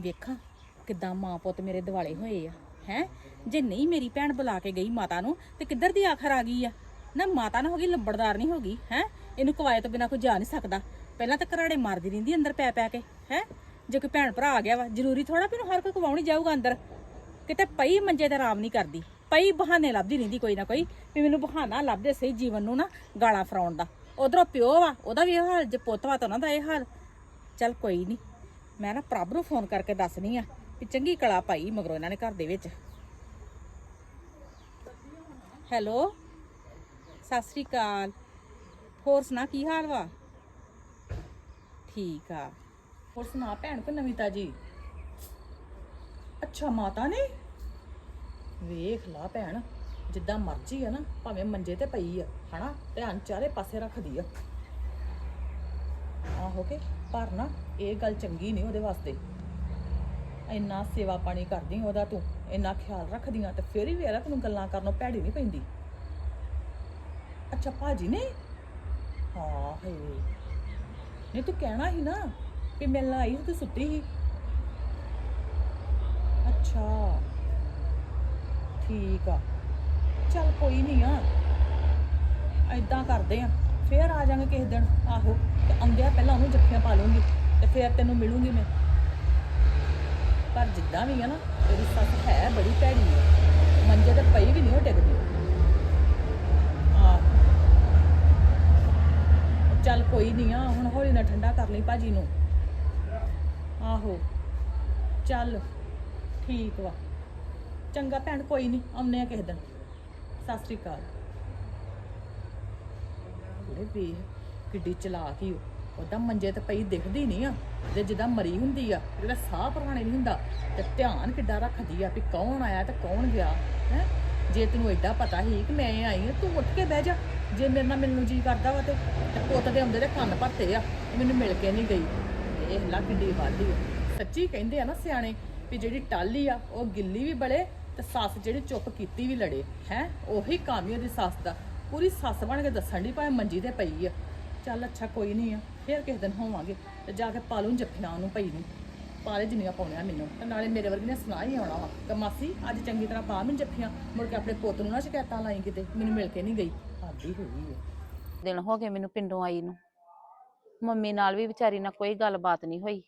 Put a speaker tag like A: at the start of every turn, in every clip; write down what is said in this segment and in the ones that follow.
A: ਵੇਖਾਂ ਕਿੱਦਾਂ ਮਾਂ ਪੁੱਤ ਮੇਰੇ ਦਿਵਾਲੇ ਹੋਏ ਆ, ਹੈ? ਜੇ ਨਹੀਂ ਮੇਰੀ ਭੈਣ ਬੁਲਾ ਕੇ ਗਈ ਮਾਤਾ ਨੂੰ, ਤੇ ਕਿੱਧਰ ਦੀ ਆਖਰ ਆ ਗਈ ਆ? ਨਾ ਮਾਤਾ ਨਾ ਹੋ ਗਈ, ਲੰਬੜਦਾਰ ਨਹੀਂ ਹੋ ਗਈ, ਹੈ? ਇਹਨੂੰ ਕਵਾਏ ਤੋਂ ਬਿਨਾ ਕੋਈ ਜਾ ਨਹੀਂ ਸਕਦਾ। ਪਹਿਲਾਂ ਤਾਂ ਘਰਾੜੇ ਮਾਰਦੀ ਰਹਿੰਦੀ ਅੰਦਰ ਪੈ ਪੈ ਕੇ, ਹੈ? ਜੇ ਕੋਈ ਭੈਣ ਭਰਾ ਆ ਗਿਆ ਵਾ, ਜ਼ਰੂਰੀ ਥੋੜਾ ਵੀ ਨੂੰ ਹਰ ਕੋਈ ਕਵਾਉਣੀ ਜਾਊਗਾ ਅੰਦਰ। ਕਿਤੇ ਪਈ ਮੰਜੇ ਤੇ ਆਰਾਮ ਨਹੀਂ ਕਰਦੀ, ਪਈ ਬਹਾਨੇ ਲੱਭਦੀ ਰਹਿੰਦੀ ਕੋਈ ਨਾ ਕੋਈ, ਵੀ ਮੈਨੂੰ ਬਹਾਨਾ ਲੱਭਦੇ ਸਹੀ ਜੀਵਨ ਨੂੰ ਨਾ ਗਾਲਾਂ ਫਰਾਉਣ ਦਾ। ਉਧਰੋਂ ਪਿਓ ਵਾ, ਉਹਦਾ ਵੀ ਇਹ ਹਾਲ, ਜੇ ਪੁੱਤ ਵਾ ਤਾਂ ਉਹਨਾਂ ਦਾ ਇਹ ਹਾਲ। ਚੱਲ ਕੋਈ ਨਹੀਂ ਮੈਂ ਨਾ ਪ੍ਰਭ ਨੂੰ ਫੋਨ ਕਰਕੇ ਦੱਸਣੀ ਆ ਵੀ ਚੰਗੀ ਕਲਾ ਪਾਈ ਮਗਰੋਂ ਇਹਨਾਂ ਨੇ ਘਰ ਦੇ ਵਿੱਚ। ਹੈਲੋ? ਸਤਿ ਸ੍ਰੀ ਅਕਾਲ। ਹੋਰ ਸੁਣਾ, ਕੀ ਹਾਲ ਵਾ? ਠੀਕ ਆ। ਹੋਰ ਸੁਣਾ ਭੈਣ ਕੋ ਨਵੀਤਾ ਜੀ? ਅੱਛਾ, ਮਾਤਾ ਨੇ? ਵੇਖ ਲਾ ਭੈਣ, ਜਿੱਦਾਂ ਮਰਜ਼ੀ ਆ ਨਾ, ਭਾਵੇਂ ਮੰਜੇ ਤੇ ਪਈ ਆ, ਹਨਾ? ਧਿਆਨ ਚਾਰੇ ਪਾਸੇ ਰੱਖਦੀ ਆ। ਆਹੋ ਕੇ? ਪਰ ਨਾ, ਇਹ ਗੱਲ ਚੰਗੀ ਨਹੀਂ ਉਹਦੇ ਵਾਸਤੇ। ਇੰਨਾ ਸੇਵਾ ਪਾਣੀ ਕਰਦੀ ਉਹਦਾ ਤੂੰ, ਇੰਨਾ ਖਿਆਲ ਰੱਖਦੀਆਂ ਤੇ ਫਿਰ ਹੀ ਵੇਰਾ ਤੈਨੂੰ ਗੱਲਾਂ ਕਰਨੋਂ ਭੈੜੀ ਨਹੀਂ ਪੈਂਦੀ। ਅੱਛਾ, ਭਾਜੀ ਨੇ? ਹਾਂ, ਹੈ। ਨਹੀਂ, ਤੂੰ ਕਹਿਣਾ ਸੀ ਨਾ ਵੀ ਮਿਲਣ ਆਈ ਸੀ ਤੂੰ ਸੁੱਤੀ ਸੀ। ਅੱਛਾ। ਠੀਕ ਆ। ਚੱਲ ਕੋਈ ਨਹੀਂ ਆ। ਐਦਾਂ ਕਰਦੇ ਆ। ਫੇਰ ਆ ਜਾਾਂਗੇ ਕਿਸੇ ਦਿਨ, ਆਹੋ, ਤੇ ਆਉਂਦਿਆਂ ਪਹਿਲਾਂ ਉਹਨੂੰ ਜੱਫੀਆਂ ਪਾ ਲੂੰਗੀ ਤੇ ਫੇਰ ਤੈਨੂੰ ਮਿਲੂੰਗੀ ਮੈਂ। ਪਰ ਜਿੱਦਾਂ ਵੀ ਆ ਨਾ, ਤੇਰੀ ਸੱਸ ਹੈ ਬੜੀ ਭੈੜੀ ਆ। ਮੰਜੇ ਤੇ ਪਈ ਵੀ ਨਹੀਂ ਉਹ ਟਿਕਦੀ ਆਹ। ਚੱਲ ਕੋਈ ਨਹੀਂ ਆ, ਹੁਣ ਹੌਲੀ ਨਾਲ ਠੰਡਾ ਕਰ ਲਈ ਭਾਜੀ ਨੂੰ। ਆਹੋ। ਚੱਲ, ਠੀਕ ਵਾ। ਚੰਗਾ ਭੈਣ, ਕੋਈ ਨਹੀਂ ਆਉਨੇ ਆ ਕਿਸੇ ਦਿਨ। ਸਤਿ ਸ੍ਰੀ ਅਕਾਲ। ਉਹਨੇ ਵੇਖ ਕਿੱਡੀ ਚਲਾਕ ਹੀ ਉਹ ਉਹਦਾ ਮੰਜੇ ਤੇ ਪਈ ਦਿਖਦੀ ਨਹੀਂ ਆ ਤੇ ਜਿੱਦਾਂ ਮਰੀ ਹੁੰਦੀ ਆ, ਜਿਹੜਾ ਸਾਹ ਪੁਰਾਣੇ ਨਹੀਂ ਹੁੰਦਾ, ਤੇ ਧਿਆਨ ਕਿੱਡਾ ਰੱਖਦੀ ਆ ਵੀ ਕੌਣ ਆਇਆ ਤੇ ਕੌਣ ਗਿਆ, ਹੈ? ਜੇ ਤੈਨੂੰ ਐਡਾ ਪਤਾ ਹੀ ਕਿ ਮੈਂ ਆਈ ਆ, ਤੂੰ ਉੱਠ ਕੇ ਬਹਿ ਜਾ। ਜੇ ਮੇਰੇ ਨਾਲ ਮਿਲਣ ਨੂੰ ਜੀ ਕਰਦਾ ਵਾ ਤੇ ਪੁੱਤ ਦੇ ਆਉਂਦੇ ਦੇ ਕੰਨ ਭਰਤੇ ਆ ਮੈਨੂੰ ਮਿਲ ਕੇ ਨਹੀਂ ਗਈ। ਇਹ ਲਾ ਕਿੱਡੀ ਵਾਦੀ ਸੱਚੀ ਕਹਿੰਦੇ ਆ ਨਾ ਸਿਆਣੇ ਵੀ ਜਿਹੜੀ ਟਾਲੀ ਆ, ਉਹ ਗਿੱਲੀ ਵੀ ਬੜੇ ਤੇ ਸੱਸ ਜਿਹੜੀ ਚੁੱਪ ਕੀਤੀ ਵੀ ਲੜੇ, ਹੈ? ਉਹੀ ਕੰਮ ਹੀ ਉਹਦੀ ਸੱਸ ਦਾ। ਪੂਰੀ ਸੱਸ ਬਣ ਕੇ ਦੱਸਣ ਦੀ ਭਾਵੇਂ ਮੰਜੀ ਤੇ ਪਈ ਆ। ਚੱਲ ਅੱਛਾ, ਕੋਈ ਨਹੀਂ ਆ। ਫੇਰ ਕਿਸੇ ਦਿਨ ਹੋਵਾਂਗੇ ਤੇ ਜਾ ਕੇ ਪਾ ਲੂੰ ਜੱਫੀਆਂ ਉਹਨੂੰ ਪਈ ਨੂੰ। ਪਾਲੇ ਜਿੰਨੀਆਂ ਪਾਉਣੀਆਂ ਮੈਨੂੰ। ਤੇ ਨਾਲੇ ਮੇਰੇ ਵਰਗੀ ਨੇ ਸੁਣਾ ਹੀ ਆਉਣਾ ਵਾ ਕਿ ਮਾਸੀ, ਅੱਜ ਚੰਗੀ ਤਰ੍ਹਾਂ ਪਾ ਮੈਨੂੰ ਜੱਫੀਆਂ। ਮੁੜ ਕੇ ਆਪਣੇ ਪੁੱਤ ਨੂੰ ਨਾ ਸ਼ਿਕਾਇਤਾਂ ਲਾਈ ਕਿਤੇ, ਮੈਨੂੰ ਮਿਲ ਕੇ ਨਹੀਂ ਗਈ। ਆਦੀ ਹੋਈ ਆ।
B: ਦਿਨ ਹੋ ਗਏ ਮੈਨੂੰ ਪਿੰਡੋਂ ਆਈ ਨੂੰ। ਮੰਮੀ ਨਾਲ ਵੀ ਵਿਚਾਰੀ ਨਾਲ ਕੋਈ ਗੱਲਬਾਤ ਨਹੀਂ ਹੋਈ।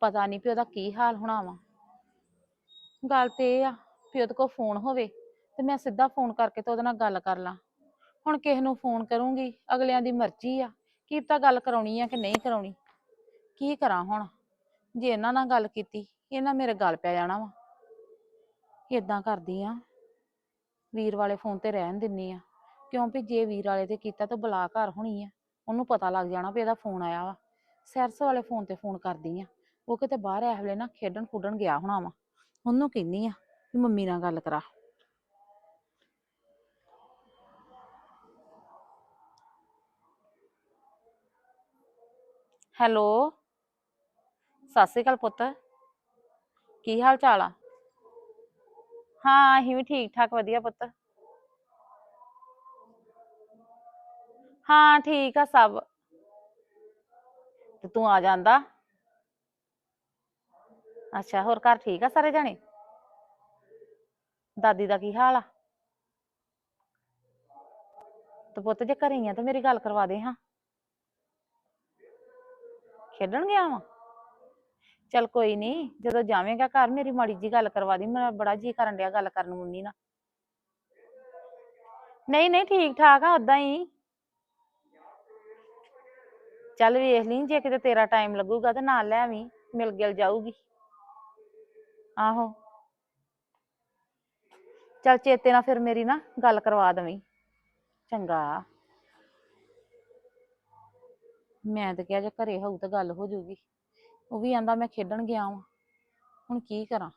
B: ਪਤਾ ਨਹੀਂ ਵੀ ਉਹਦਾ ਕੀ ਹਾਲ ਹੋਣਾ ਵਾ। ਗੱਲ ਤੇ ਇਹ ਆ ਵੀ ਉਹਦੇ ਕੋਲ ਫੋਨ ਹੋਵੇ ਤੇ ਮੈਂ ਸਿੱਧਾ ਫੋਨ ਕਰਕੇ ਤੇ ਉਹਦੇ ਨਾਲ ਗੱਲ ਕਰ ਲਾਂ। ਹੁਣ ਕਿਸੇ ਨੂੰ ਫੋਨ ਕਰੂੰਗੀ, ਅਗਲਿਆਂ ਦੀ ਮਰਜ਼ੀ ਆ, ਕੀ ਪਤਾ ਗੱਲ ਕਰਾਉਣੀ ਆ ਕਿ ਨਹੀਂ ਕਰਾਉਣੀ? ਕੀ ਕਰਾਂ ਹੁਣ? ਜੇ ਇਹਨਾਂ ਨਾਲ ਗੱਲ ਕੀਤੀ, ਇਹਨਾਂ ਮੇਰੇ ਗੱਲ ਪੈ ਜਾਣਾ ਵਾ। ਇਦਾਂ ਕਰਦੀ ਆ, ਵੀਰ ਵਾਲੇ ਫੋਨ ਤੇ ਰਹਿਣ ਦਿੰਨੀ ਆ। ਕਿਉਂ ਵੀ ਜੇ ਵੀਰ ਵਾਲੇ ਤੇ ਕੀਤਾ ਤਾਂ ਬੁਲਾ ਘਰ ਹੋਣੀ ਆ, ਉਹਨੂੰ ਪਤਾ ਲੱਗ ਜਾਣਾ ਵੀ ਇਹਦਾ ਫੋਨ ਆਇਆ ਵਾ। ਸੈਰਸ ਵਾਲੇ ਫੋਨ ਤੇ ਫੋਨ ਕਰਦੀ ਆ। ਉਹ ਕਿਤੇ ਬਾਹਰ ਐ ਵੇਲੇ ਨਾ ਖੇਡਣ ਖੁੱਡਣ ਗਿਆ ਹੋਣਾ ਵਾ। ਉਹਨੂੰ ਕਹਿੰਨੀ ਆ ਵੀ ਮੰਮੀ ਨਾਲ ਗੱਲ ਕਰਾ। ਹੈਲੋ। ਸਤਿ ਸ਼੍ਰੀ ਅਕਾਲ ਪੁੱਤ। ਕੀ ਹਾਲ ਚਾਲ ਆ? ਹਾਂ, ਅਸੀਂ ਵੀ ਠੀਕ ਠਾਕ, ਵਧੀਆ ਪੁੱਤ। ਹਾਂ, ਠੀਕ ਆ ਸਭ। ਤੇ ਤੂੰ ਆ ਜਾਂਦਾ। ਅੱਛਾ, ਹੋਰ ਘਰ ਠੀਕ ਆ ਸਾਰੇ ਜਣੇ? ਦਾਦੀ ਦਾ ਕੀ ਹਾਲ ਆ? ਤੇ ਪੁੱਤ, ਜੇ ਘਰੇ ਹੀ ਆ ਤੇ ਮੇਰੀ ਗੱਲ ਕਰਵਾ ਦੇ ਹਾਂ। ਖੇਡਣ ਗਿਆ ਵਾਂ? ਚੱਲ ਕੋਈ ਨਹੀਂ, ਜਦੋਂ ਜਾਵੇਂਗਾ ਘਰ ਮੇਰੀ ਮਾੜੀ ਜੀ ਗੱਲ ਕਰਵਾ ਦੀ, ਮੇਰਾ ਬੜਾ ਜੀ ਕਰਨ ਡਿਆ ਗੱਲ ਕਰਨ ਨੂੰ ਮੰਮੀ ਨਾਲ। ਨਹੀਂ ਨਹੀਂ ਠੀਕ ਠਾਕ ਆ ਉਦਾਂ ਹੀ। ਚੱਲ ਵੇਖ ਲਈ, ਜੇ ਕਿਤੇ ਤੇਰਾ ਟਾਈਮ ਲੱਗੂਗਾ ਤੇ ਨਾਲ ਲੈ ਆਵੀਂ, ਮਿਲ ਗਿਲ ਜਾਊਗੀ। ਆਹੋ। ਚੱਲ ਚੇਤੇ ਨਾਲ ਫਿਰ ਮੇਰੀ ਨਾ ਗੱਲ ਕਰਵਾ ਦਵੀਂ। ਚੰਗਾ। ਮੈਂ ਤਾਂ ਕਿਹਾ ਜੇ ਘਰੇ ਹੋਊ ਤਾਂ ਗੱਲ ਹੋ ਜਾਊਗੀ। ਉਹ ਵੀ ਆਂਦਾ ਮੈਂ ਖੇਡਣ ਗਿਆ ਵਾਂ। ਹੁਣ ਕੀ ਕਰਾਂ?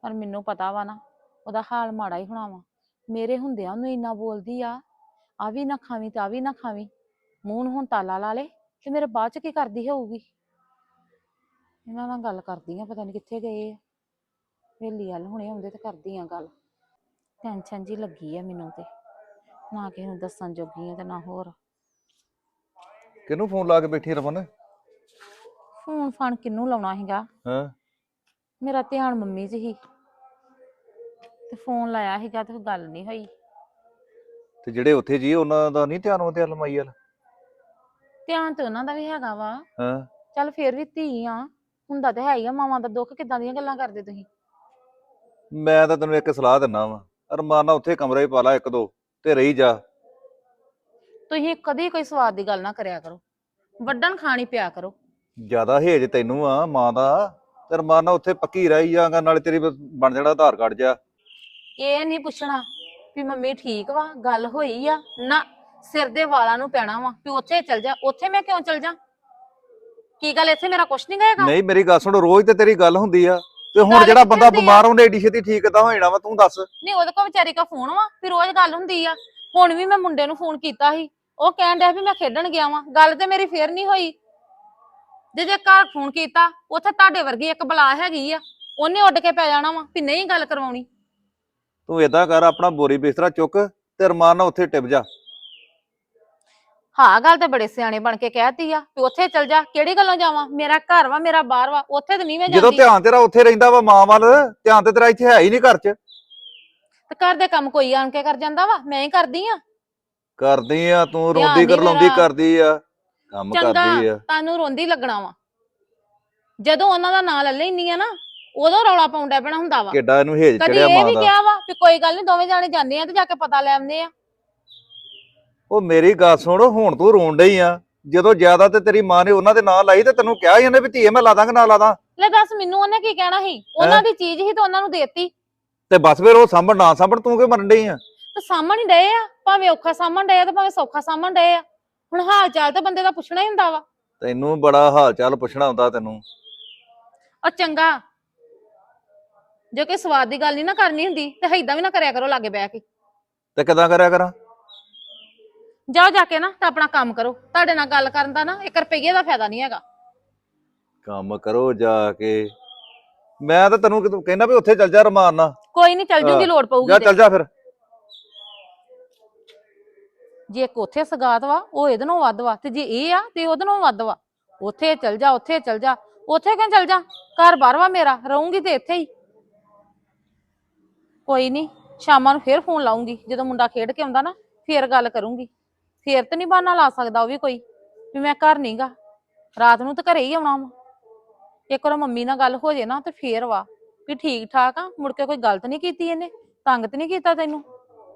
B: ਪਰ ਮੈਨੂੰ ਪਤਾ ਵਾ ਨਾ, ਉਹਦਾ ਹਾਲ ਮਾੜਾ ਹੀ ਹੋਣਾ ਵਾ। ਮੇਰੇ ਹੁੰਦਿਆਂ ਉਹਨੂੰ ਇੰਨਾ ਬੋਲਦੀ ਆ ਆ ਵੀ ਨਾ ਖਾਵੀਂ ਤੇ ਆ ਵੀ ਨਾ ਖਾਵੀਂ। ਮੂੰਹ ਨੂੰ ਹੁਣ ਤਾਲਾ ਲਾ ਲੇ ਤੇ ਮੇਰੇ ਬਾਅਦ ਚ ਕੀ ਕਰਦੀ ਹੋਊਗੀ? ਇਹਨਾਂ ਨਾਲ ਗੱਲ ਕਰਦੀ ਆ, ਪਤਾ ਨਹੀਂ ਕਿੱਥੇ ਗਏ ਆ। ਵੇਲੀ ਵੱਲ ਹੁਣੇ ਆਉਂਦੇ ਤੇ ਕਰਦੀ ਆ ਗੱਲ। ਟੈਨਸ਼ਨ ਜੀ ਲੱਗੀ ਆ ਮੈਨੂੰ ਤੇ। ਨਾ ਕਿਸੇ ਨੂੰ ਦੱਸਣ ਜੋਗੀ ਆ ਤੇ ਨਾ ਹੋਰ।
C: ਕਿਹਨੂੰ ਫੋਨ ਲਾ ਕੇ ਬੈਠੀ ਰਮਨ?
B: ਫੋਨ ਫਾਨ ਕਿੰਨੂੰ ਲਾਉਣਾ ਹੈਗਾ
C: ਹਾਂ?
B: ਮੇਰਾ ਧਿਆਨ ਮੰਮੀ 'ਚ ਹੀ ਤੇ ਫੋਨ ਲਾਇਆ ਸੀਗਾ ਤੇ ਗੱਲ ਨਹੀਂ ਹੋਈ।
C: ਤੇ ਜਿਹੜੇ ਉੱਥੇ ਜੀ ਉਹਨਾਂ ਦਾ ਨਹੀਂ ਧਿਆਨ ਉਹਦੇ ਅਲਮਾਈ ਵਾਲ?
B: ਧਿਆਨ ਤੇ ਉਹਨਾਂ ਦਾ ਵੀ ਹੈਗਾ ਵਾ।
C: ਹਾਂ?
B: ਚੱਲ ਫੇਰ ਵੀ ਧੀ ਆ। ਹੁੰਦਾ ਤੇ ਹੈ ਹੀ ਆ ਮਾਵਾਂ ਦਾ ਦੁੱਖ ਕਿੱਦਾਂ ਦੀਆਂ ਗੱਲਾਂ ਕਰਦੇ ਤੁਸੀਂ?
C: ਮੈਂ ਤਾਂ ਤੈਨੂੰ ਇੱਕ ਸਲਾਹ ਦਿੰਨਾ ਵਾ। ਅਰਮਾਨਾ ਉੱਥੇ ਕਮਰੇ 'ਚ ਪਾ ਲਾ ਇੱਕ ਦੋ ਤੇ ਰਹੀ ਜਾ।
B: ਤੁਸੀਂ ਕਦੀ ਕੋਈ ਸਵਾਦ ਦੀ ਗੱਲ ਨਾ ਕਰਿਆ ਕਰੋ। ਵੱਡਣ ਖਾਣੀ ਪਿਆ ਕਰੋ।
C: ਜ਼ਿਆਦਾ ਹੇਜ ਤੈਨੂੰ ਆ ਮਾਂ ਦਾ। ਤੇ ਅਰਮਾਨਾ ਉੱਥੇ ਪੱਕੀ ਰਹੀ ਜਾਗਾ ਨਾਲੇ ਤੇਰੀ ਬਣ ਜਾਣਾ ਆਧਾਰ ਕਾਰਡ ਜਾ
B: ਇਹ ਨਹੀਂ ਪੁੱਛਣਾ ਵੀ ਮੰਮੀ ਠੀਕ ਵਾ ਗੱਲ ਹੋਈ ਆ। ਨਾ ਸਿਰ ਦੇ ਵਾਲਾਂ ਨੂੰ ਪੈਣਾ ਵਾ ਵੀ ਉੱਥੇ ਚਲ ਜਾ। ਉੱਥੇ ਮੈਂ ਕਿਉਂ ਚਲ ਜਾ? ਕੀ ਗੱਲ ਇੱਥੇ ਮੇਰਾ ਕੁਛ ਨਹੀਂ ਗਏਗਾ
C: ਨਹੀਂ ਮੇਰੀ ਗੱਲ ਸੁਣ ਰੋਜ਼ ਤੇ ਤੇਰੀ ਗੱਲ ਹੁੰਦੀ ਆ। ਤੇ ਹੁਣ
B: ਗੱਲ
C: ਜਿਹੜਾ
B: ਕਿੱਥੇ
C: ਬੰਦਾ
B: ਹੁੰਦੀ ਆ?
C: ਬਿਮਾਰ ਹੁੰਦੇ ਏਡੀ ਛੇਤੀ ਠੀਕ ਕਿੱਦਾਂ ਹੋ ਜਾਣਾ ਵਾ ਤੂੰ ਦੱਸ।
B: ਨਹੀਂ ਉਹਦੇ ਕੋਲ ਵਿਚਾਰੀ ਕਾ ਫੋਨ ਵਾ ਵੀ ਰੋਜ਼ ਗੱਲ ਹੁੰਦੀ ਆ। ਹੁਣ ਵੀ ਮੈਂ ਮੁੰਡੇ ਨੂੰ ਫੋਨ ਕੀਤਾ ਸੀ। ਉਹ ਕਹਿਣ ਡਿਆ ਵੀ ਮੈਂ ਖੇਡਣ ਗਿਆ ਵਾਂ ਗੱਲ ਤੇ ਮੇਰੀ ਫੇਰ ਨਹੀਂ ਹੋਈ। ਜੇ ਜੇ ਘਰ ਫੋਨ ਕੀਤਾ ਉੱਥੇ ਤੁਹਾਡੇ ਵਰਗੀ ਇੱਕ ਬਲਾ ਹੈਗੀ ਆ ਉਹਨੇ ਉੱਡ ਕੇ ਪੈ ਜਾਣਾ ਵਾ ਵੀ ਨਹੀਂ ਗੱਲ ਕਰਵਾਉਣੀ।
C: ਤੂੰ ਏਦਾਂ ਕਰ ਆਪਣਾ ਬੋਰੀ ਬਿਸਤਰਾ ਚੁੱਕ ਤੇ ਅਰਮਾਨ ਨਾਲ ਉੱਥੇ ਟਿਪ ਜਾ।
B: ਹਾਂ ਗੱਲ ਤੇ ਬੜੇ ਸਿਆਣੇ ਬਣ ਕੇ ਕਹਿਤੀ ਆ ਵੀ ਉੱਥੇ ਚਲ ਜਾ ਕਿਹੜੀ ਗੱਲੋਂ ਜਾਵਾਂ? ਮੇਰਾ ਘਰ ਵਾ ਮੇਰਾ ਬਾਹਰ ਵਾ ਉੱਥੇ ਤੇ ਨਹੀਂ ਮੈਂ
C: ਜਦੋਂ
B: ਜਾਂਦੀ।
C: ਧਿਆਨ ਤੇਰਾ ਉੱਥੇ ਰਹਿੰਦਾ ਵਾ ਮਾਂ ਵੱਲ ਧਿਆਨ ਤੇ ਤੇਰਾ ਇੱਥੇ ਹੈ ਹੀ ਨਹੀਂ ਘਰ 'ਚ।
B: ਤੇ ਘਰ ਦੇ ਕੰਮ ਕੋਈ ਆਣ ਕੇ ਕਰ ਜਾਂਦਾ ਵਾ ਮੈਂ ਹੀ ਕਰਦੀ ਆ।
C: ਕਰਦੀ ਆ ਤੂੰ ਰੋਂਦੀ ਕਰ ਲਾਉਂਦੀ। ਕਰਦੀ ਆ ਕੰਮ
B: ਚੰਗਾ
C: ਕਰਦੀ ਆ।
B: ਤੁਹਾਨੂੰ ਰੋਂਦੀ ਲੱਗਣਾ ਵਾ। ਜਦੋਂ ਉਹਨਾਂ ਦਾ ਨਾਂ ਲੈ ਲੈਣੀ ਆ ਨਾ ਉਦੋਂ ਰੌਲਾ ਪਾਉਂਦਾ ਪੈਣਾ ਹੁੰਦਾ ਵਾ।
C: ਕਿੱਡਾ ਇਹਨੂੰ ਹੇਜ
B: ਕਦੀ
C: ਚੜਿਆ
B: ਇਹ
C: ਮਾਂ
B: ਵੀ
C: ਦਾ।
B: ਕਿਹਾ ਵਾ ਵੀ ਕੋਈ ਗੱਲ ਨਹੀਂ ਦੋਵੇਂ ਜਾਣੇ ਜਾਂਦੇ ਆ ਤੇ ਜਾ ਕੇ ਪਤਾ ਲੈ ਆਉਂਦੇ ਆ।
C: ਉਹ ਮੇਰੀ ਗੱਲ ਸੁਣ ਹੁਣ ਤੂੰ ਰੋਣ ਡਈ ਆ। ਜਦੋਂ ਜ਼ਿਆਦਾ ਤੇ ਤੇਰੀ ਮਾਂ ਨੇ ਉਹਨਾਂ ਦੇ ਨਾਂ ਲਾਈ ਤੇ ਤੈਨੂੰ ਕਿਹਾ ਹੀ ਉਹਨੇ ਵੀ ਧੀਏ ਮੈਂ ਲਾ ਦਾਂਗਾ ਨਾ ਲਾ ਦਾਂ।
B: ਲੈ ਦੱਸ ਮੈਨੂੰ ਉਹਨੇ ਕੀ ਕਹਿਣਾ ਸੀ? ਉਹਨਾਂ ਦੀ ਚੀਜ਼ ਹੀ ਤਾਂ ਉਹਨਾਂ ਨੂੰ ਦੇਤੀ।
C: ਤੇ ਬਸ ਫਿਰ ਉਹ ਸਾਂਭਣ ਨਾ ਸਾਂਭਣ ਤੂੰ ਕਿਉਂ ਮਰਨ ਡਈ ਆ?
B: ਤੇ ਸਾਂਭਣ ਹੀ ਡਏ ਆ। ਭਾਵੇਂ ਔਖਾ ਸਾਂਭਣ ਡਏ ਆ ਤੇ ਭਾਵੇਂ ਸੌਖਾ ਸਾਂਭਣ ਡਏ ਆ। ਹੁਣ ਹਾਲ ਚਾਲ ਤਾਂ ਬੰਦੇ ਦਾ ਪੁੱਛਣਾ ਹੀ ਹੁੰਦਾ ਵਾ।
C: ਤੈਨੂੰ ਬੜਾ ਹਾਲ ਚਾਲ ਪੁੱਛਣਾ ਹੁੰਦਾ ਤੈਨੂੰ।
B: ਔਰ ਚੰਗਾ। ਜੇ ਕੋਈ ਸਵਾਦ ਦੀ ਗੱਲ ਨਹੀਂ ਨਾ ਕਰਨੀ ਹੁੰਦੀ ਤੇ ਏਦਾਂ ਵੀ ਨਾ ਕਰਿਆ ਕਰੋ ਲਾਗੇ ਬਹਿ ਕੇ।
C: ਤੇ ਕਿਦਾਂ ਕਰਿਆ ਕਰਾਂ?
B: ਜਾਓ ਜਾ ਕੇ ਨਾ ਤਾਂ ਆਪਣਾ ਕੰਮ ਕਰੋ। ਤੁਹਾਡੇ ਨਾਲ ਗੱਲ ਕਰਨ ਦਾ ਨਾ 1 ਰੁਪਈਏ ਦਾ ਫਾਇਦਾ ਨਹੀਂ ਹੈਗਾ।
C: ਕੰਮ ਕਰੋ ਜਾ ਕੇ। ਮੈਂ ਤਾਂ ਤੈਨੂੰ ਕਿਤੇ ਕਹਿੰਦਾ ਵੀ ਉੱਥੇ ਚੱਲ ਜਾ ਰਮਾਨ ਨਾਲ।
B: ਕੋਈ ਨਹੀਂ ਚੱਲ ਜੂਗੀ ਲੋੜ ਪਊਗੀ
C: ਜਾ
B: ਤੇ।
C: ਚੱਲ ਜਾ ਫਿਰ।
B: ਜੇ ਇੱਕ ਉੱਥੇ ਸਗਾਤ ਵਾ, ਉਹ ਇਹਦੇ ਨਾਲੋਂ ਵੱਧ ਵਾ, ਤੇ ਜੇ ਇਹ ਆ, ਤੇ ਉਹਦੇ ਨਾਲੋਂ ਵੱਧ ਵਾ। ਉੱਥੇ ਚਲ ਜਾ, ਉੱਥੇ ਚਲ ਜਾ, ਉੱਥੇ ਕਿਉਂ ਚਲ ਜਾ? ਘਰ ਬਾਹਰ ਵਾ ਮੇਰਾ, ਰਹੂੰਗੀ ਤੇ ਇੱਥੇ ਹੀ। ਕੋਈ ਨਹੀਂ, ਸ਼ਾਮਾਂ ਨੂੰ ਫੇਰ ਫੋਨ ਲਾਉਂਗੀ ਜਦੋਂ ਮੁੰਡਾ ਖੇਡ ਕੇ ਆਉਂਦਾ ਨਾ, ਫੇਰ ਗੱਲ ਕਰੂੰਗੀ। ਫੇਰ ਤੇ ਨਹੀਂ ਬਹਾਨਾ ਲਾ ਸਕਦਾ ਉਹ ਵੀ ਕੋਈ, ਵੀ ਮੈਂ ਘਰ ਨਹੀਂਗਾ ਰਾਤ ਨੂੰ ਤਾਂ ਘਰੇ ਹੀ ਆਉਣਾ ਵਾ। ਇੱਕ ਵਾਰ ਮੰਮੀ ਨਾਲ ਗੱਲ ਹੋ ਜੇ ਨਾ, ਤੇ ਫੇਰ ਵਾ, ਵੀ ਠੀਕ ਠਾਕ ਆ, ਮੁੜ ਕੇ ਕੋਈ ਗਲਤ ਨਹੀਂ ਕੀਤੀ ਇਹਨੇ, ਤੰਗ ਤੇ ਨਹੀਂ ਕੀਤਾ ਤੈਨੂੰ?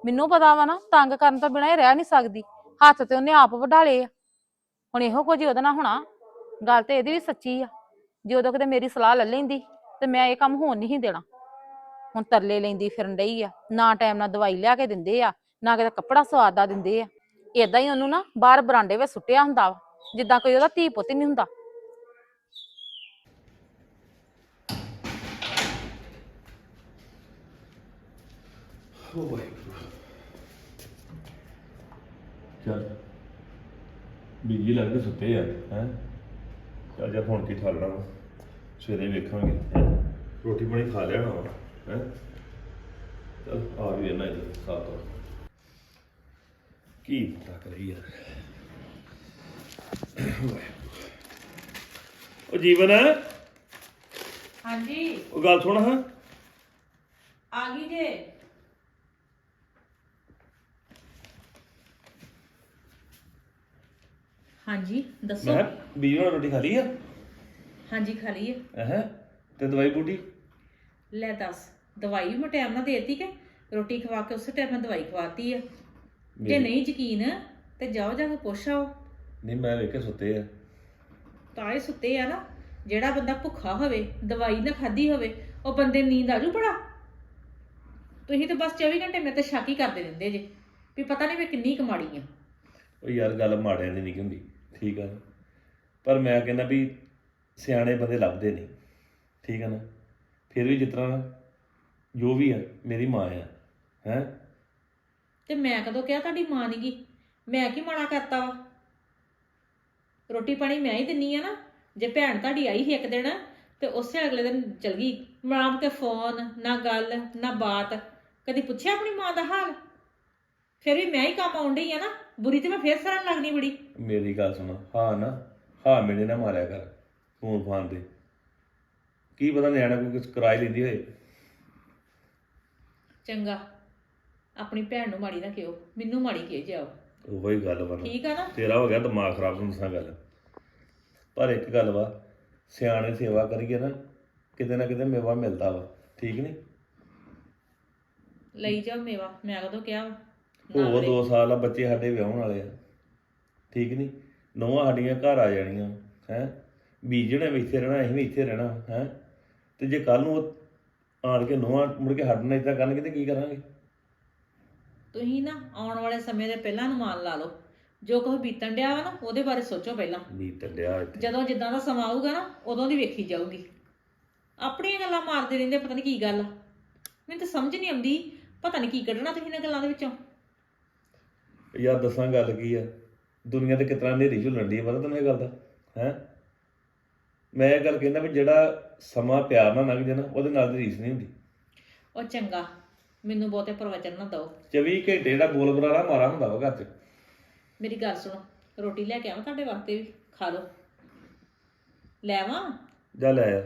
B: ਮੈਨੂੰ ਪਤਾ ਵਾ ਨਾ, ਤੰਗ ਕਰਨ ਤੋਂ ਬਿਨਾਂ ਇਹ ਰਹਿ ਨਹੀਂ ਸਕਦੀ। ਹੱਥ ਤੇ ਉਹਨੇ ਆਪ ਵਢਾ ਲਏ ਆ। ਹੁਣ ਇਹੋ ਕੁਝ ਉਹਦੇ ਨਾਲ ਹੋਣਾ। ਗੱਲ ਤੇ ਇਹਦੀ ਵੀ ਸੱਚੀ ਆ। ਜੇ ਉਦੋਂ ਕਿਤੇ ਮੇਰੀ ਸਲਾਹ ਲੈ ਲੈਂਦੀ, ਤੇ ਮੈਂ ਇਹ ਕੰਮ ਹੋਣ ਨਹੀਂ ਦੇਣਾ। ਹੁਣ ਤਰਲੇ ਲੈਂਦੀ ਫਿਰਨ ਡਈ ਆ। ਨਾ ਟਾਈਮ ਨਾਲ ਦਵਾਈ ਲਿਆ ਕੇ ਦਿੰਦੇ ਆ, ਨਾ ਕਿਤੇ ਕੱਪੜਾ ਸਵਾਦ ਦਾ ਦਿੰਦੇ ਆ। ਏਦਾਂ ਹੀ ਉਹਨੂੰ ਨਾ ਬਾਹਰ ਬਰਾਂਡੇ ਵਿੱਚ ਸੁੱਟਿਆ ਹੁੰਦਾ ਵਾ। ਜਿੱਦਾਂ ਕੋਈ ਉਹਦਾ ਧੀ ਪੁੱਤ ਹੀ ਨਹੀਂ ਹੁੰਦਾ।
D: ਚੱਲ। ਬੀਜੀ ਲੱਗਦੇ ਸੁੱਤੇ ਆ ਹੈ? ਚੱਲ ਜਾ ਹੁਣ ਕੀ ਠਾਲਣਾ ਵਾ। ਸਵੇਰੇ ਵੇਖਾਂਗੇ ਹੈਂ। ਰੋਟੀ ਪਾਣੀ ਖਾ ਲਿਆ ਨਾ ਹੈ? ਚੱਲ ਆ ਵੀ ਇਹਨਾਂ ਇਹ ਸਾਥ ਹੋ ਕੀ ਤੱਕ ਰਹੀ ਯਾਰ। ਉਹ ਜੀਵਨ ਹੈ
E: ਹਾਂਜੀ।
D: ਉਹ ਗੱਲ ਸੁਣ ਹਾਂ।
E: ਆ ਗਈ ਜੇ। ਹਾਂਜੀ ਦੱਸੋ।
D: ਮੈਂ ਬੀਜੀ ਨਾਲ ਰੋਟੀ ਖਾ ਲਈ ਆ?
E: ਹਾਂਜੀ ਖਾ ਲਈਏ
D: ਹੈ ਤੇ ਦਵਾਈ ਬੂਟੀ?
E: ਲੈ ਦੱਸ ਦਵਾਈ ਵੀ ਮੈਂ ਟਾਈਮ ਨਾਲ ਦੇਤੀ ਕਿ ਰੋਟੀ ਖਵਾ ਕੇ ਉਸੇ ਟਾਈਮ ਮੈਂ ਦਵਾਈ ਖਵਾਤੀ ਆ। ਜੇ ਨਹੀਂ ਯਕੀਨ ਤੇ ਜਾਓ ਜਾ ਕੇ ਪੁੱਛ ਆਓ।
D: ਨਹੀਂ ਮੈਂ ਵੇਖ ਕੇ ਸੁੱਤੇ ਆ।
E: ਤਾਂ ਇਹ ਸੁੱਤੇ ਆ ਨਾ ਜਿਹੜਾ ਬੰਦਾ ਭੁੱਖਾ ਹੋਵੇ ਦਵਾਈ ਨਾ ਖਾਧੀ ਹੋਵੇ ਉਹ ਬੰਦੇ ਨੂੰ ਨੀਂਦ ਆਜੂ ਬੜਾ ਤੁਸੀਂ ਤਾਂ ਬਸ 24 ਘੰਟੇ ਮੇਰੇ ਤੇ ਸ਼ੱਕ ਹੀ ਕਰਦੇ ਰਹਿੰਦੇ ਜੇ ਵੀ ਪਤਾ ਨਹੀਂ ਮੈਂ ਕਿੰਨੀ ਕਮਾੜੀ ਆ।
D: ਉਹ ਯਾਰ ਗੱਲ ਮਾੜਿਆਂ ਦੀ ਨਹੀਂ ਹੁੰਦੀ, ਠੀਕ ਆ ਪਰ ਮੈਂ ਕਹਿੰਦਾ ਵੀ ਸਿਆਣੇ ਬੰਦੇ ਲੱਭਦੇ ਨਹੀਂ, ਠੀਕ ਆ ਨਾ? ਫਿਰ ਵੀ ਜਿਸ ਤਰ੍ਹਾਂ ਜੋ ਵੀ ਆ, ਮੇਰੀ ਮਾਂ ਆ, ਹੈ?
E: ਤੇ ਮੈਂ ਕਦੋਂ ਕਿਹਾ ਤੁਹਾਡੀ ਮਾਂ ਨੀ ਗੀ ਮੈਂ ਕੀ ਮਾੜਾ ਕਰਤਾ ਵਾ? ਰੋਟੀ ਪਾਣੀ ਮੈਂ ਹੀ ਦਿੰਨੀ ਆ ਨਾ, ਜੇ ਭੈਣ ਤੁਹਾਡੀ ਆਈ ਸੀ ਇੱਕ ਦਿਨ, ਤੇ ਉਸੇ ਅਗਲੇ ਦਿਨ ਚਲ ਗਈ। ਮਾਮ ਕੇ ਫੋਨ, ਨਾ ਗੱਲ, ਨਾ ਬਾਤ, ਕਦੀ ਪੁੱਛਿਆ ਆਪਣੀ ਮਾਂ ਦਾ ਹਾਲ? ਫਿਰ ਵੀ ਮੈਂ ਹੀ ਕੰਮ ਆਉਣ ਡਈ ਆ ਨਾ? ਬੁਰੀ ਤੇ ਮੈਂ ਫੇਰ ਸਰਨ ਲੱਗਣੀ ਬੜੀ।
D: ਮੇਰੀ ਗੱਲ ਸੁਣ ਹਾਂ ਨਾ ਹਾਂ ਮੇਰੇ ਨਾ ਮਾਰਿਆ ਕਰ ਫੋਨ ਫਾਨ ਤੇ ਕੀ ਪਤਾ ਨਿਆਣਾ ਕੋਈ ਕੁਝ ਕਰਾਈ ਲੈਂਦੀ ਹੋਏ।
E: ਚੰਗਾ ਆਪਣੀ ਭੈਣ ਨੂੰ ਮਾੜੀ ਨਾ ਕਿਓ ਮੈਨੂੰ ਮਾੜੀ ਕਿਹ ਜਾਓ
D: ਉਹੋ। ਗੱਲ ਵਾ ਨਾ।
E: ਠੀਕ ਆ ਨਾ?
D: ਤੇਰਾ ਹੋ ਗਿਆ ਦਿਮਾਗ ਖਰਾਬ ਤੁਹਾਨੂੰ ਦੱਸਾਂ ਗੱਲ। ਪਰ ਇੱਕ ਗੱਲ ਵਾ ਸਿਆਣੇ ਸੇਵਾ ਕਰੀਏ ਨਾ ਕਿਤੇ ਨਾ ਕਿਤੇ ਮੇਵਾ ਮਿਲਦਾ ਵਾ। ਠੀਕ ਨਹੀਂ
E: ਲਈ ਜਾਓ ਮੇਵਾ ਮੈਂ ਕਦੋਂ ਕਿਹਾ ਵਾ? ਨਾ
D: ਹੋਰ। 2 ਸਾਲ ਆ ਬੱਚੇ ਸਾਡੇ ਵਿਆਹਣ ਵਾਲੇ ਆ। ਠੀਕ ਨਹੀਂ ਨੌਵਾਂ ਸਾਡੀਆਂ ਘਰ ਆ ਜਾਣੀਆਂ ਹੈ? ਬੀਜਣੇ ਵੀ ਇੱਥੇ ਰਹਿਣਾ ਅਸੀਂ ਵੀ ਇੱਥੇ ਰਹਿਣਾ ਹੈ? ਤੇ ਜੇ ਕੱਲ ਨੂੰ ਉਹ ਆਣ ਕੇ ਨੌਵਾਂ ਮੁੜ ਕੇ ਸਾਡੇ ਨਾਲ ਇਦਾਂ ਕਰਨਗੇ ਤੇ ਕੀ ਕਰਾਂਗੇ?
E: ਤੁਸੀਂ ਨਾ ਆਉਣ ਵਾਲੇ ਸਮੇਂ ਦੇ ਪਹਿਲਾਂ ਅਨੁਮਾਨ ਲਾ ਲਓ। ਜੋ ਕੁਝ ਬੀਤਣ ਡਿਆ ਵਾ ਨਾ ਉਹਦੇ ਬਾਰੇ ਸੋਚੋ ਪਹਿਲਾਂ।
D: ਨੀ ਟੰਡਿਆ ਇੱਥੇ।
E: ਜਦੋਂ ਜਿੱਦਾਂ ਦਾ ਸਮਾਂ ਆਊਗਾ ਨਾ ਉਦੋਂ ਦੀ ਵੇਖੀ ਜਾਊਗੀ। ਆਪਣੀਆਂ ਗੱਲਾਂ ਮਾਰਦੇ ਰਹਿੰਦੇ ਪਤਾ ਨਹੀਂ ਕੀ ਗੱਲ ਮੈਨੂੰ ਤਾਂ ਸਮਝ ਨਹੀਂ ਆਉਂਦੀ ਪਤਾ ਨਹੀਂ ਕੀ ਕੱਢਣਾ ਤੁਸੀਂ ਇਹਨਾਂ ਗੱਲਾਂ ਦੇ ਵਿੱਚੋਂ।
D: ਯਾਰ ਦੱਸਾਂ ਗੱਲ ਕੀ ਆ? ਦੁਨੀਆ ਤੇ ਕਿਤਨਾ ਨੇਰੀ ਝੁੱਲਣ ਦੀ ਪਤਾ ਤੈਨੂੰ ਇਹ ਗੱਲ ਦਾ ਹੈ? ਮੈਂ ਇਹ ਗੱਲ ਕਹਿੰਦਾ ਵੀ ਜਿਹੜਾ ਸਮਾਂ ਪਿਆਰ ਨਾਲ ਲੰਘ ਜਾਣਾ ਉਹਦੇ ਨਾਲ ਦੀ ਰੀਸ ਨਹੀਂ ਹੁੰਦੀ।
E: ਉਹ ਚੰਗਾ ਮੈਨੂੰ ਬਹੁਤੇ ਪ੍ਰਵਚਨ ਨਾ ਦਿਓ।
D: 24 ਘੰਟੇ ਜਿਹੜਾ ਬੋਲ ਬਰਾਲਾ ਮਾਰਾ ਹੁੰਦਾ ਵਾ ਘਰ 'ਚ।
E: ਮੇਰੀ ਗੱਲ ਸੁਣੋ ਰੋਟੀ ਲੈ ਕੇ ਆਵਾਂ ਤੁਹਾਡੇ ਵਾਸਤੇ ਵੀ? ਖਾ ਲਓ। ਲੈ ਆਵਾਂ?
D: ਜਾ ਲੈ ਆ।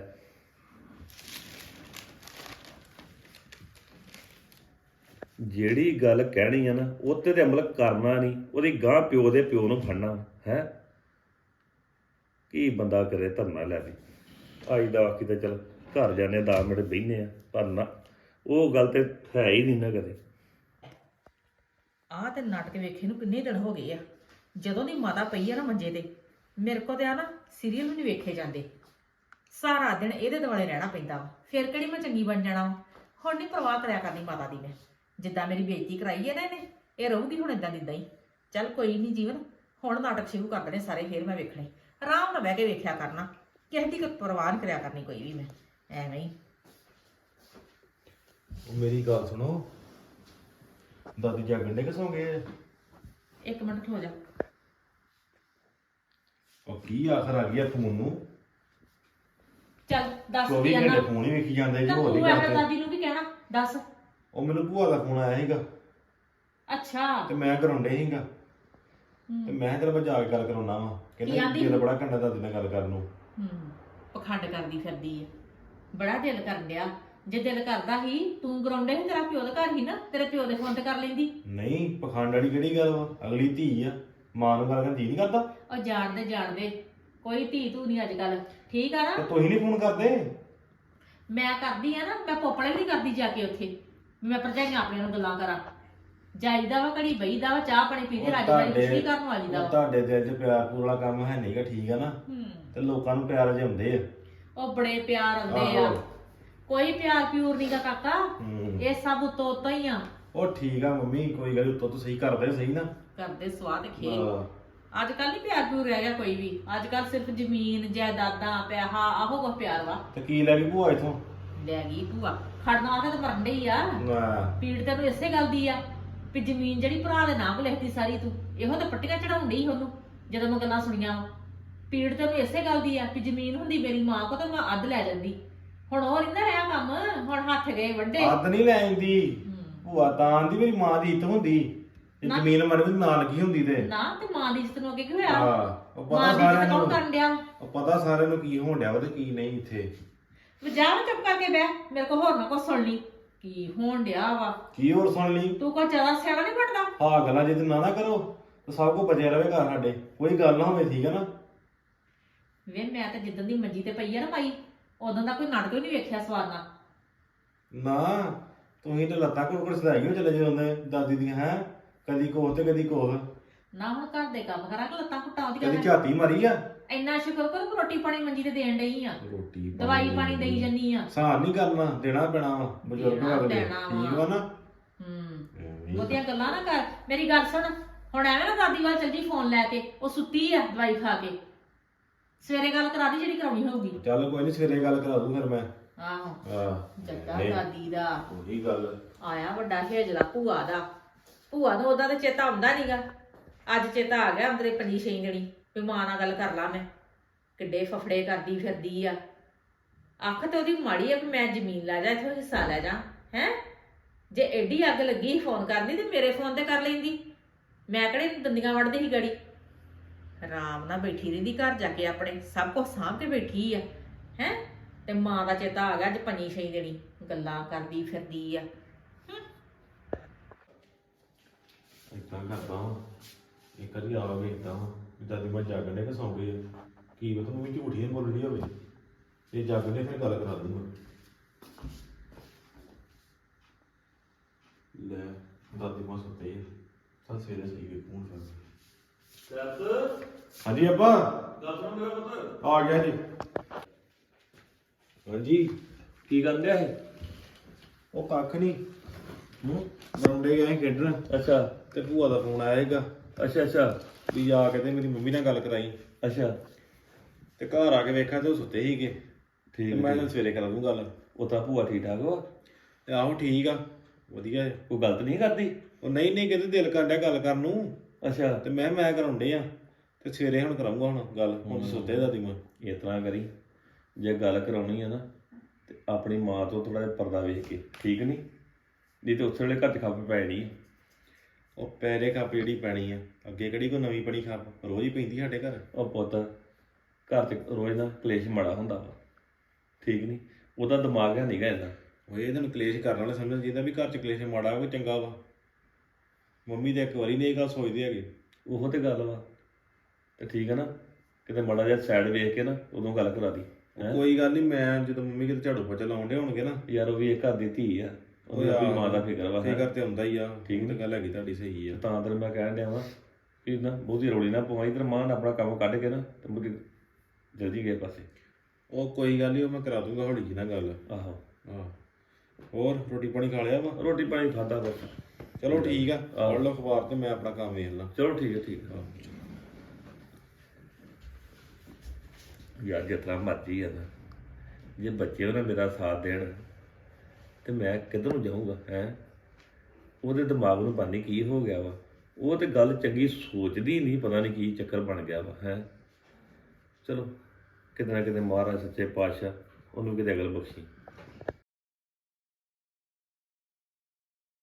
D: ਜਿਹੜੀ ਗੱਲ ਕਹਿਣੀ ਆ ਨਾ ਉੱਤੇ ਤੇ ਅਮਲ ਕਰਨਾ ਨਹੀਂ, ਉਹਦੀ ਗਾਂ ਪਿਓ ਦੇ ਪਿਓ ਨੂੰ ਫੜਨਾ ਹੈ? ਕੀ ਬੰਦਾ ਕਰੇ ਧਰਨਾ ਲੈ ਵੀ ਆਈ ਦਾ ਕਿਤੇ ਚਲ ਘਰ ਜਾਂਦੇ 10 ਮਿੰਟ ਬਹਿਨੇ ਆ, ਪਰ ਨਾ, ਉਹ ਗੱਲ ਤੇ ਹੈ ਹੀ ਨਹੀਂ ਨਾ ਕਦੇ।
E: ਆਹ ਤੇ ਨਾਟਕ ਵੇਖੇ ਨੂੰ ਕਿੰਨੇ ਦਿਨ ਹੋ ਗਏ ਆ। ਜਦੋਂ ਦੀ ਮਾਤਾ ਪਈ ਆ ਨਾ ਮੰਜੇ ਤੇ, ਮੇਰੇ ਕੋ ਤੇ ਆ ਨਾ ਸੀਰੀਅਲ ਵੀ ਨਹੀਂ ਵੇਖੇ ਜਾਂਦੇ। ਸਾਰਾ ਦਿਨ ਇਹਦੇ ਦੁਆਲੇ ਰਹਿਣਾ ਪੈਂਦਾ ਵਾ। ਫਿਰ ਕਿਹੜੀ ਮੈਂ ਚੰਗੀ ਬਣ ਜਾਣਾ ਵਾ? ਹੁਣ ਨਹੀਂ ਪਰਵਾਹ ਕਰਿਆ ਕਰਨੀ ਮਾਤਾ ਦੀ ਮੈਂ। ਜਿੱਦਾਂ ਮੇਰੀ ਬੇਇੱਜ਼ਤੀ ਕਰਾਈ ਹੈ ਨਾ ਇਹਨੇ ਇਹ ਰਹੂਗੀ ਹੁਣ ਇਦਾਂ ਦਿੰਦਾ ਹੀ। ਚੱਲ ਕੋਈ ਨਹੀਂ ਜੀਵਨ ਹੁਣ ਨਾਟਕ ਸ਼ੁਰੂ ਕਰ ਦੇਣੇ ਸਾਰੇ ਫੇਰ ਮੈਂ ਵੇਖਣੇ। ਆਰਾਮ ਨਾਲ ਬਹਿ ਕੇ ਵੇਖਿਆ ਕਰਨਾ ਕਿਸੇ ਦੀ ਕੋਈ ਪਰਵਾਹ ਨਹੀਂ ਕਰਿਆ ਕਰਨੀ ਕੋਈ ਵੀ ਮੈਂ ਐਵੇਂ ਹੀ।
F: ਉਹ ਮੇਰੀ ਗੱਲ ਸੁਣੋ ਦਾਦੀ ਜਾਗਣ ਦੇ ਕਿਸੋਂ ਗਏ
E: ਇੱਕ ਮਿੰਟ ਖਲੋ ਜਾ।
F: ਉਹ ਕੀ ਆਖਰ ਆ ਗਿਆ ਫੋਨ ਨੂੰ
E: ਚੱਲ ਦੱਸ
F: 24
E: ਕੀ
F: ਘੰਟੇ
E: ਆਣਾ
F: ਫੋਨ ਹੀ ਵੇਖੀ ਜਾਂਦੇ ਜੀ
E: ਤਾਂ
F: ਹੋਰ
E: ਤੂੰ
F: ਹੀ
E: ਐਵੇਂ
F: ਕਰਦੇ?
E: ਦਾਦੀ ਨੂੰ ਵੀ ਕਹਿਣਾ ਦੱਸ।
F: ਉਹ ਮੈਨੂੰ ਭੂਆ ਦਾ ਫੋਨ ਆਇਆ ਸੀਗਾ।
E: ਅੱਛਾ।
F: ਤੇ ਮੈਂ ਕਰਾਉਂਦੇ ਸੀਗਾ।
E: ਹੂੰ।
F: ਤੇ ਮੈਂ ਤੇਰੇ ਕੋਲ ਜਾ ਕੇ ਗੱਲ ਕਰਾਉਣਾ ਵਾ।
E: ਕੀ
F: ਕਹਿੰਦਾ
E: ਆਂਦੀ?
F: ਦਿਲ ਬੜਾ ਘੰਟਾ ਦਾਦੀ ਨਾਲ ਗੱਲ ਕਰਨ ਨੂੰ।
E: ਹੂੰ। ਪਖੰਡ ਕਰਦੀ ਫਿਰਦੀ ਹੈ ਬੜਾ ਦਿਲ ਕਰਨ ਡਿਆ। ਜੇ ਦਿਲ ਕਰਦਾ ਹੀ ਤੂੰ ਗਰਾਉਂਡੇ ਹੀ ਤੇਰਾ ਪਿਓ ਦਾ ਘਰ ਹੀ ਨਾ ਤੇਰੇ ਪਿਓ ਦੇ ਫੋਨ ਤੇ ਕਰ ਲੈਂਦੀ।
F: ਨਹੀਂ ਪਖੰਡ ਵਾਲੀ ਕਿਹੜੀ ਗੱਲ ਵਾ? ਅਗਲੀ ਧੀ ਆ। ਮਾਂ ਨੂੰ ਗੱਲ ਕਰਨ ਨਹੀਂ ਕਰਦਾ।
E: ਉਹ ਜਾਣਦੇ ਜਾਣਦੇ। ਕੋਈ ਧੀ ਤੂੰ ਨਹੀਂ ਅੱਜ ਕੱਲ ਠੀਕ ਆ
F: ਤੇ
E: ਨਾ
F: ਤੁਸੀਂ ਨਹੀਂ ਫੋਨ ਕਰਦੇ?
E: ਮੈਂ ਕਰਦੀ ਆ ਨਾ ਮੈਂ ਪੋਪੜੇ ਵੀ ਕਰਦੀ ਜਾ ਕੇ ਉੱਥੇ। ਮੈਂ ਭਰਜਾਈਆਂ ਆਪਣੀਆਂ ਨਾਲ ਗੱਲਾਂ ਕਰਾਂ। ਜਾਈਦਾ ਵਾ ਘੜੀ ਬਈਦਾ ਵਾ ਚਾਹ ਪਾਣੀ ਪੀਦੇ ਰਾਜੀ ਵਾਲੀ ਕੁਛ ਵੀ ਕਰਨ ਵਾਲੀ ਦਾ ਵਾ?
F: ਤੁਹਾਡੇ ਦਿਲ 'ਚ ਪਿਆਰ ਪੂਰ ਵਾਲਾ ਕੰਮ ਹੈ ਨਹੀਂਗਾ ਠੀਕ ਆ ਨਾ?
E: ਹੂੰ।
F: ਤੇ ਲੋਕਾਂ ਨੂੰ ਪਿਆਰ ਜਿਉਂਦੇ ਆ।
E: ਉਹ ਬੜੇ ਪਿਆਰ ਆਉਂਦੇ ਆ।
F: ਆਹੋ।
E: ਕੋਈ ਪਿਆਰ ਪਿਊਰ ਨਹੀਂ ਦਾ ਕਾਕਾ
F: ਹੂੰ।
E: ਇਹ ਸਭ ਉਤੋਂ ਉਤੋਂ ਹੀ ਆ।
F: ਉਹ ਠੀਕ ਆ ਮੰਮੀ ਕੋਈ ਗੱਲ ਨੀ, ਉੱਤੋਂ ਤੋਂ ਸਹੀ ਕਰਦੇ ਸਹੀ ਨਾ?
E: ਕਰਦੇ ਸਵਾਦ ਖੇ
F: ਹਾਂ।
E: ਅੱਜ ਕੱਲ ਨਹੀਂ ਪਿਆਰ ਪਿਊਰ ਰਹਿ ਗਿਆ ਕੋਈ ਵੀ। ਅੱਜ ਕੱਲ ਸਿਰਫ ਜ਼ਮੀਨ ਜਾਇਦਾਦਾਂ ਪੈਸਾ ਆਹੋ ਕੋ ਪਿਆਰ ਵਾ।
F: ਤੇ ਕੀ ਲੈ ਗਈ ਭੂਆ ਇਥੋਂ?
E: ਲੈ ਗਈ ਭੂਆ। ਖੜਨਾ ਤਾਂ ਮਰਨ ਡਈ ਆ। ਪੀੜ ਤੈਨੂੰ ਇਸੇ ਗੱਲ ਦੀ ਆ ਵੀ ਜ਼ਮੀਨ ਜਿਹੜੀ ਭਰਾ ਦੇ ਨਾਂ ਕੋ ਲਿਖਦੀ ਸਾਰੀ ਤੂੰ ਇਹੋ ਤਾਂ ਪੱਟੀਆਂ ਚੜਾਉਣ ਡਈ ਉਹਨੂੰ ਜਦੋਂ ਮੈਂ ਗੱਲਾਂ ਸੁਣੀਆਂ ਵਾ। ਪੀੜ ਤੈਨੂੰ ਇਸੇ ਗੱਲ ਦੀ ਆ ਕਿ ਜ਼ਮੀਨ ਹੁੰਦੀ ਮੇਰੀ ਮਾਂ ਕੋ ਤਾਂ ਮੈਂ ਅੱਧ ਲੈ ਜਾਂਦੀ। ਹੁਣ ਉਹ ਨਾ ਰਿਹਾ ਕੰਮ ਹੁਣ ਹੱਥ ਗਏ ਵੱਡੇ।
F: ਅੱਧ ਨਹੀਂ ਲੈ ਆਂਦੀ ਭੂਆ ਤਾਂ ਆਂਦੀ ਮੇਰੀ ਮਾਂ ਦੀ ਇੱਤ ਹੁੰਦੀ। ਜੇ
E: ਨਾ।
F: ਜ਼ਮੀਨ ਮਨ ਵਿੱਚ ਨਾ ਲੱਗੀ ਹੁੰਦੀ ਤੇ।
E: ਨਾ ਤੇ ਮਾਂ ਦੀ ਇੱਜ਼ਤ ਨੂੰ ਅੱਗੇ ਕੀ ਹੋਇਆ?
F: ਹਾਂ। ਉਹ ਪਤਾ
E: ਮਾਂ ਦੀ
F: ਸਾਰਿਆਂ
E: ਇੱਜ਼ਤ ਕੌਣ
F: ਨੂੰ।
E: ਕਰਨ ਡਿਆ?
F: ਉਹ ਪਤਾ ਸਾਰਿਆਂ ਨੂੰ ਕੀ ਹੋਣ ਡਿਆ ਵਾ ਤੇ ਕੀ ਨਹੀਂ ਇੱਥੇ।
E: ਜਾ ਮੈਂ ਚੁੱਪ ਕਰਕੇ ਬਹਿ ਮੇਰੇ ਕੋ ਹੋਰ ਨਾ ਕੋ ਸੁਣ ਲਈ। ਕੀ ਹੋਣ ਡਿਆ ਵਾ?
F: ਕੀ ਹੋਰ ਸੁਣ ਲਈ?
E: ਤੂੰ ਕੋ ਜ਼ਿਆਦਾ ਸਿਆਣਾ ਨਹੀਂ ਬਣਦਾ?
F: ਆਹ ਗੱਲਾਂ ਜੇ ਤੂੰ ਨਾ ਨਾ ਕਰੋ ਤਾਂ ਸਭ ਕੁਝ ਬਚਿਆ ਰਵੇ ਘਰ ਸਾਡੇ। ਕੋਈ ਗੱਲ ਨਾ ਹੋਵੇ ਠੀਕ ਹੈ ਨਾ?
E: ਵੇ ਮੈਂ ਤਾਂ ਜਿੱਦਣ ਦੀ ਮੰਜੀ ਤੇ ਪਈ ਆ ਨਾ ਪਾਈ ਉਦੋਂ ਦਾ ਕੋਈ ਨਾਟਕ ਨਹੀਂ ਵੇਖਿਆ ਸਵਾਦ ਨਾਲ।
F: ਨਾ ਤੁਸੀਂ ਤੇ ਲੱਤਾਂ ਕੋਲ ਕੋਲ ਸਦਾਈਓ ਚਲੇ ਜਾਂਦੇ ਦਾਦੀ ਦੀਆਂ ਹੈ? ਕਦੀ ਕੋਹ ਤੇ ਕਦੀ ਕੋਹ।
E: ਨਾ ਹੁਣ ਘਰ ਦੇ ਕੰਮ ਕਰਾਂਗੇ ਲੱਤਾਂ ਘੁੱਟਾਂ ਉਹਦੀਆਂ
F: ਕਦੀ ਝਾਤੀ ਮਾਰੀ ਆ?
E: ਇੰਨਾ ਸ਼ੁਕਰ ਕਰ ਕਿ ਰੋਟੀ ਪਾਣੀ ਮੰਜੀ ਤੇ ਦੇਣ ਡਈ ਆ।
F: ਰੋਟੀ
E: ਦਵਾਈ ਪਾਣੀ ਦੇਈ ਜੰਨੀ ਆ।
F: ਸਾਨ ਨਹੀਂ ਕਰਨਾ ਦੇਣਾ ਪੈਣਾ ਵਾ ਬਜ਼ੁਰਗ
E: ਦੇਣਾ
F: ਅਗਲੇ
E: ਪੈਣਾ ਵਾ।
F: ਠੀਕ ਵਾ ਨਾ?
E: ਹੂੰ।
F: ਐਵੇਂ।
E: ਉਹਦੀਆਂ ਗੱਲਾਂ ਨਾ ਕਰ। ਮੇਰੀ ਗੱਲ ਸੁਣ ਹੁਣ ਐਵੇਂ ਨਾ ਦਾਦੀ ਵੱਲ ਚੱਲ ਜੀ ਫੋਨ ਲੈ ਕੇ ਉਹ ਸੁੱਤੀ ਆ ਦਵਾਈ ਖਾ ਕੇ। ਸਵੇਰੇ ਗੱਲ ਕਰਾ ਦੀ ਜਿਹੜੀ ਕਰਾਉਣੀ ਹੋਊਗੀ।
F: ਚੱਲ ਕੋਈ ਨਹੀਂ ਸਵੇਰੇ ਗੱਲ ਕਰਾ ਦੂੰ ਫਿਰ ਮੈਂ।
E: ਆਹੋ।
F: ਆਹ
E: ਜੱਗਾ
F: ਨਹੀਂ,
E: ਦਾਦੀ ਦਾ।
F: ਉਹੀ ਗੱਲ
E: ਆਇਆ ਵੱਡਾ ਹੇਜਲਾ ਭੂਆ ਦਾ। ਭੂਆ ਨੂੰ ਉਹਦਾ ਤੇ ਚੇਤਾ ਆਉਂਦਾ ਨਹੀਂਗਾ ਅੱਜ ਚੇਤਾ ਆ ਗਿਆ ਅੰਦਰੇ ਪੰਜੀ ਛੇ ਜਣੀ, ਵੀ ਮਾਂ ਨਾਲ ਗੱਲ ਕਰ ਲਾ ਮੈਂ। ਕਿੱਡੇ ਫਫੜੇ ਕਰਦੀ ਫਿਰਦੀ ਆ। ਅੱਖ ਤੇ ਉਹਦੀ ਮਾੜੀ ਆ ਵੀ ਮੈਂ ਜ਼ਮੀਨ ਲੈ ਜਾ, ਇੱਥੋਂ ਹਿੱਸਾ ਲੈ ਜਾ, ਹੈ? ਜੇ ਐਡੀ ਅੱਗ ਲੱਗੀ ਫੋਨ ਕਰਨੀ ਤੇ ਮੇਰੇ ਫੋਨ ਤੇ ਕਰ ਲੈਂਦੀ। ਮੈਂ ਕਿਹੜੇ ਦੰਦੀਆਂ ਵੜਦੀ ਸੀ ਗੜੀ?
G: ਆਰਾਮ ਨਾਲ ਬੈਠੀ ਰਹਿੰਦੀ, ਘਰ ਜਾ ਕੇ ਆਪਣੇ, ਸਭ ਕੁਝ ਸਾਂਭ ਕੇ ਬੈਠੀ ਆ, ਹੈ? ਤੇ ਮਾਂ ਦਾ ਚੇਤਾ ਆ ਗਿਆ ਅੱਜ ਪੰਜੀ ਛੇ ਦਿਨੀ ਗੱਲਾਂ ਕਰਦੀ ਫਿਰਦੀ ਆ।
F: ਇਦਾਂ ਕਰਦਾ ਹਾਂ ਇੱਕ ਵਾਰੀ ਆ ਵੇਖਦਾ ਹਾਂ ਵੀ ਦਾਦੀ ਮਾਂ ਜਾਗਣੇ ਕਿ ਸੌਂ ਗਏ ਆ। ਕੀ ਪਤਾ ਮੈਂ ਝੂਠ ਹੀ ਬੋਲਣੀ ਹੋਵੇ। ਇਹ ਜਾਗਣੇ ਫਿਰ ਗੱਲ ਕਰਾ ਦੂੰਗਾ ਲੈ ਦਾਦੀ ਮਾਂ ਸੁੱਤੇ ਆ। ਤਾਂ ਸਵੇਰੇ ਸਹੀ ਵੇਖੂੰ ਫਿਰ ਹਾਂਜੀ ਅੱਬਾ। ਆ ਗਿਆ ਜੀ। ਹਾਂਜੀ।
D: ਕੀ ਡਿਆ ਇਹ
F: ਉਹ ਕੱਖ ਨਹੀਂ ਹੂੰ ਗਰਾਉਂਡੇ ਗਏ ਖੇਡਣ।
D: ਅੱਛਾ।
F: ਤੇ ਭੂਆ ਦਾ ਫੋਨ ਆਇਆ ਹੈਗਾ
D: ਅੱਛਾ ਅੱਛਾ।
F: ਵੀ ਆ ਕੇ ਤੇ ਮੇਰੀ ਮੰਮੀ ਨਾਲ ਗੱਲ ਕਰਾਈ।
D: ਅੱਛਾ।
F: ਤੇ ਘਰ ਆ ਕੇ ਵੇਖਿਆ ਤੇ ਉਹ ਸੁੱਤੇ ਸੀਗੇ। ਤੇ
D: ਠੀਕ
F: ਮੈਂ। ਤਾਂ ਸਵੇਰੇ ਕਰਾ ਦੂੰ ਗੱਲ।
D: ਉਹ ਤਾਂ ਭੂਆ ਠੀਕ ਠਾਕ ਵਾ।
F: ਤੇ ਆਹੋ ਠੀਕ ਆ। ਵਧੀਆ। ਹੈ
D: ਕੋਈ ਗਲਤ ਨਹੀਂ ਕਰਦੀ?
F: ਉਹ ਨਹੀਂ ਨਹੀਂ ਕਿਤੇ ਦਿਲ ਕਰਦਾ ਗੱਲ ਕਰਨ ਨੂੰ।
D: ਅੱਛਾ।
F: ਤੇ ਮੈਂ ਮੈਂ ਕਰਾਉਂਦੇ ਆ। ਤੇ ਸਵੇਰੇ ਹੁਣ ਕਰਾਉਂਗਾ ਹੁਣ ਗੱਲ। ਹੁਣ ਤਾਂ ਸੁੱਤੇ ਦਾਦੀ ਮਾਂ
D: ਇਸ ਤਰ੍ਹਾਂ ਕਰੀ। ਜੇ ਗੱਲ ਕਰਾਉਣੀ ਆ ਨਾ ਤੇ ਆਪਣੀ ਮਾਂ ਤੋਂ ਥੋੜਾ ਜਿਹਾ ਪਰਦਾ ਵੇਖ ਕੇ। ਠੀਕ ਨਹੀਂ? ਨਹੀਂ ਤੇ ਉਸ ਵੇਲੇ ਚ ਖੱਪ ਪੈਣੀ ਆ।
F: ਉਹ ਪੈਰੇ ਕੱਪ ਜਿਹੜੀ ਪੈਣੀ ਆ। ਅੱਗੇ ਕਿਹੜੀ ਕੋਈ ਨਵੀਂ ਬਣੀ ਖਾਪ ਰੋਜ਼ ਹੀ ਪੈਂਦੀ ਸਾਡੇ ਘਰ?
D: ਉਹ ਪੁੱਤ ਘਰ ਚ ਰੋਜ਼ ਨਾ ਕਲੇਸ਼ ਮਾੜਾ ਹੁੰਦਾ ਵਾ। ਠੀਕ ਨਹੀਂ ਉਹਦਾ ਦਿਮਾਗ ਹੈ ਨਹੀਂਗਾ ਇੰਨਾ
F: ਉਹ ਇਹ ਦਿਨ ਕਲੇਸ਼ ਕਰਨ ਵਾਲੇ ਸਮਝਣ ਚਾਹੀਦਾ ਵੀ ਘਰ ਚ ਕਲੇਸ਼ ਮਾੜਾ ਕੋਈ ਚੰਗਾ ਵਾ। ਮੰਮੀ ਤੇ ਇੱਕ ਵਾਰੀ ਨਹੀਂ ਇਹ ਗੱਲ ਸੋਚਦੇ ਹੈਗੇ।
D: ਉਹੋ ਤੇ ਗੱਲ ਵਾ। ਤੇ ਠੀਕ ਹੈ ਨਾ? ਕਿਤੇ ਮਾੜਾ ਜਿਹਾ ਸਾਈਡ ਵੇਖ ਕੇ ਨਾ ਉਦੋਂ ਗੱਲ ਕਰਾ ਦੀ। ਹੈਂ?
F: ਕੋਈ ਗੱਲ ਨਹੀਂ ਮੈਂ ਜਦੋਂ ਮੰਮੀ ਕਿਤੇ ਝਾੜੂ ਪੋਚਾ ਲਾਉਂਦੇ ਹੋਣਗੇ ਨਾ।
D: ਯਾਰ ਉਹ ਵੀ ਇਹ ਘਰ ਦੀ ਧੀ ਆ। ਉਹਦੀ ਆਪਣੀ ਮਾਂ ਦਾ ਫਿਕਰ ਵਾ?
F: ਫਿਕਰ ਤੇ ਹੁੰਦਾ ਹੀ ਆ।
D: ਠੀਕ
F: ਤੇ ਗੱਲ ਹੈਗੀ ਤੁਹਾਡੀ ਸਹੀ ਆ।
D: ਤੇ ਤੈਨੂੰ ਮੈਂ ਕਹਿਣ ਡਿਆ ਵਾਂ ਕਿ ਨਾ ਬਹੁਤੀ ਰੋਲੀ ਨਾ ਪਵਾਈ ਤੇ ਮਾਂ ਨੇ ਆਪਣਾ ਕੰਮ ਕੱਢ ਕੇ ਨਾ ਤੇ ਮੁੜ ਕੇ ਜਲਦੀ ਗਏ ਪਾਸੇ।
F: ਉਹ ਕੋਈ ਗੱਲ ਨਹੀਂ ਉਹ ਮੈਂ ਕਰਾ ਦੂੰਗਾ ਹੌਲੀ ਜੀ ਨਾਲ ਗੱਲ।
D: ਆਹੋ।
F: ਹਾਂ। ਹੋਰ ਰੋਟੀ ਪਾਣੀ ਖਾ ਲਿਆ ਵਾ?
D: ਰੋਟੀ ਪਾਣੀ ਖਾਦਾ ਬਸ।
F: ਚਲੋ ਠੀਕ ਆ।
D: ਆਹੋ।
F: ਪੜ੍ਹ ਲਓ ਅਖਬਾਰ ਤੇ ਮੈਂ ਆਪਣਾ ਕੰਮ ਵੇਖ ਲਾਂ।
D: ਚਲੋ ਠੀਕ ਹੈ ਠੀਕ ਹੈ। ਯਾਰ ਜਿਤਨਾ ਮਰਜ਼ੀ ਆ ਨਾ। ਜੇ ਬੱਚੇ ਉਹਨਾਂ ਮੇਰਾ ਸਾਥ ਦੇਣ ਤੇ ਮੈਂ ਕਿੱਧਰ ਨੂੰ ਜਾਊਂਗਾ, ਹੈ? ਉਹਦੇ ਦਿਮਾਗ ਨੂੰ ਪਾਣੀ ਕੀ ਹੋ ਗਿਆ ਵਾ। ਉਹ ਤੇ ਗੱਲ ਚੰਗੀ ਸੋਚਦੀ ਨਹੀਂ ਪਤਾ ਨਹੀਂ ਕੀ ਚੱਕਰ ਬਣ ਗਿਆ ਵਾ, ਹੈ? ਚਲੋ, ਕਿਤੇ ਨਾ ਕਿਤੇ ਮਹਾਰਾਜ ਸੱਚੇ ਪਾਤਸ਼ਾਹ ਉਹਨੂੰ ਕਿਤੇ ਅਗਲ ਬਖਸ਼ੀ।